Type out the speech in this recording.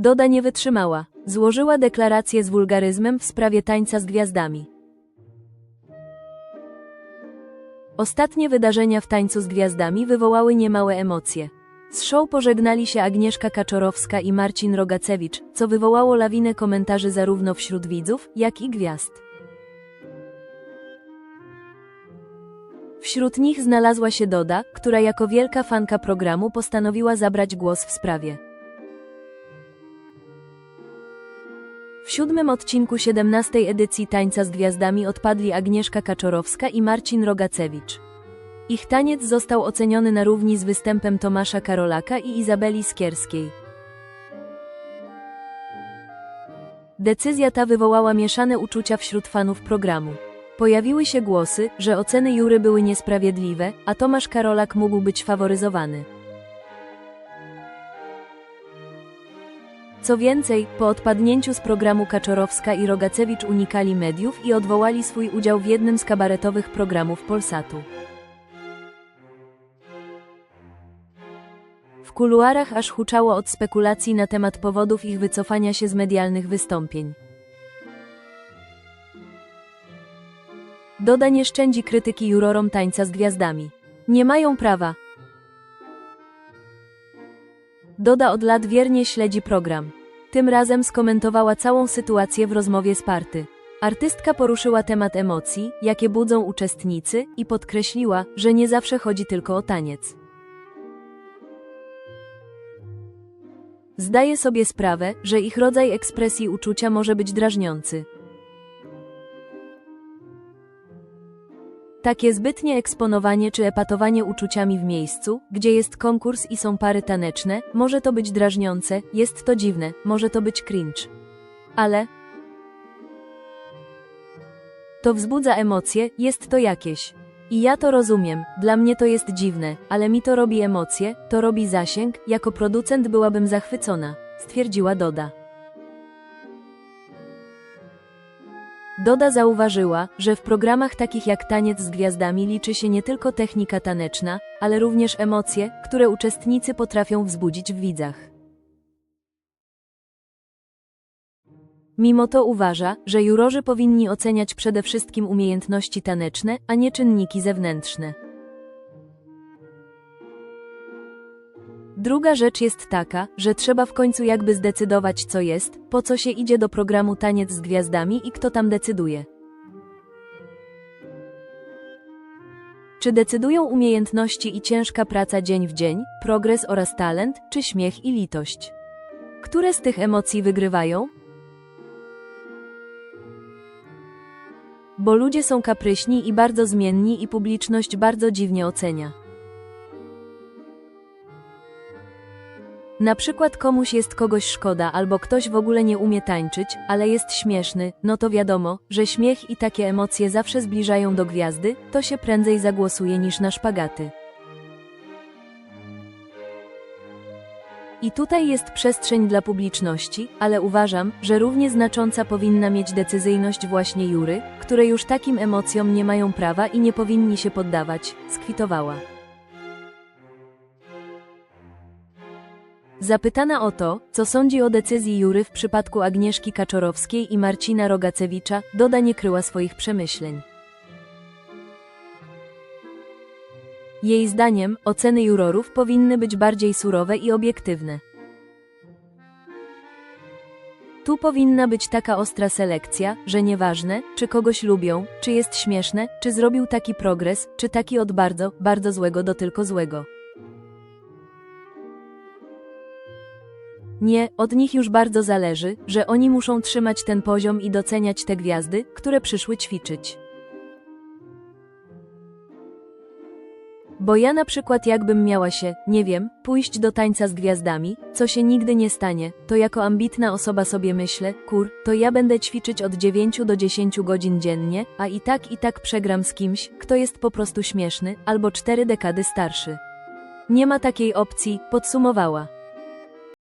Doda nie wytrzymała. Złożyła deklarację z wulgaryzmem w sprawie tańca z gwiazdami. Ostatnie wydarzenia w tańcu z gwiazdami wywołały niemałe emocje. Z show pożegnali się Agnieszka Kaczorowska i Marcin Rogacewicz, co wywołało lawinę komentarzy zarówno wśród widzów, jak i gwiazd. Wśród nich znalazła się Doda, która jako wielka fanka programu postanowiła zabrać głos w sprawie. W siódmym odcinku 17 edycji Tańca z Gwiazdami odpadli Agnieszka Kaczorowska i Marcin Rogacewicz. Ich taniec został oceniony na równi z występem Tomasza Karolaka i Izabeli Skierskiej. Decyzja ta wywołała mieszane uczucia wśród fanów programu. Pojawiły się głosy, że oceny jury były niesprawiedliwe, a Tomasz Karolak mógł być faworyzowany. Co więcej, po odpadnięciu z programu Kaczorowska i Rogacewicz unikali mediów i odwołali swój udział w jednym z kabaretowych programów Polsatu. W kuluarach aż huczało od spekulacji na temat powodów ich wycofania się z medialnych wystąpień. Doda nie szczędzi krytyki jurorom tańca z gwiazdami. Nie mają prawa. Doda od lat wiernie śledzi program. Tym razem skomentowała całą sytuację w rozmowie z Party. Artystka poruszyła temat emocji, jakie budzą uczestnicy i podkreśliła, że nie zawsze chodzi tylko o taniec. Zdaje sobie sprawę, że ich rodzaj ekspresji uczucia może być drażniący. Takie zbytnie eksponowanie czy epatowanie uczuciami w miejscu, gdzie jest konkurs i są pary taneczne, może to być drażniące, jest to dziwne, może to być cringe. Ale to wzbudza emocje, jest to jakieś. I ja to rozumiem, dla mnie to jest dziwne, ale mi to robi emocje, to robi zasięg, jako producent byłabym zachwycona, stwierdziła Doda. Doda zauważyła, że w programach takich jak Taniec z Gwiazdami liczy się nie tylko technika taneczna, ale również emocje, które uczestnicy potrafią wzbudzić w widzach. Mimo to uważa, że jurorzy powinni oceniać przede wszystkim umiejętności taneczne, a nie czynniki zewnętrzne. Druga rzecz jest taka, że trzeba w końcu jakby zdecydować co jest, po co się idzie do programu Taniec z Gwiazdami i kto tam decyduje. Czy decydują umiejętności i ciężka praca dzień w dzień, progres oraz talent, czy śmiech i litość? Które z tych emocji wygrywają? Bo ludzie są kapryśni i bardzo zmienni i publiczność bardzo dziwnie ocenia. Na przykład komuś jest kogoś szkoda albo ktoś w ogóle nie umie tańczyć, ale jest śmieszny, no to wiadomo, że śmiech i takie emocje zawsze zbliżają do gwiazdy, to się prędzej zagłosuje niż na szpagaty. I tutaj jest przestrzeń dla publiczności, ale uważam, że równie znacząca powinna mieć decyzyjność właśnie jury, które już takim emocjom nie mają prawa i nie powinni się poddawać, skwitowała. Zapytana o to, co sądzi o decyzji jury w przypadku Agnieszki Kaczorowskiej i Marcina Rogacewicza, Doda nie kryła swoich przemyśleń. Jej zdaniem, oceny jurorów powinny być bardziej surowe i obiektywne. Tu powinna być taka ostra selekcja, że nieważne, czy kogoś lubią, czy jest śmieszne, czy zrobił taki progres, czy taki od bardzo, bardzo złego do tylko złego. Nie, od nich już bardzo zależy, że oni muszą trzymać ten poziom i doceniać te gwiazdy, które przyszły ćwiczyć. Bo ja na przykład jakbym miała się, nie wiem, pójść do tańca z gwiazdami, co się nigdy nie stanie, to jako ambitna osoba sobie myślę, kur, to ja będę ćwiczyć od 9 do 10 godzin dziennie, a i tak i tak przegram z kimś, kto jest po prostu śmieszny, albo cztery dekady starszy. Nie ma takiej opcji, podsumowała.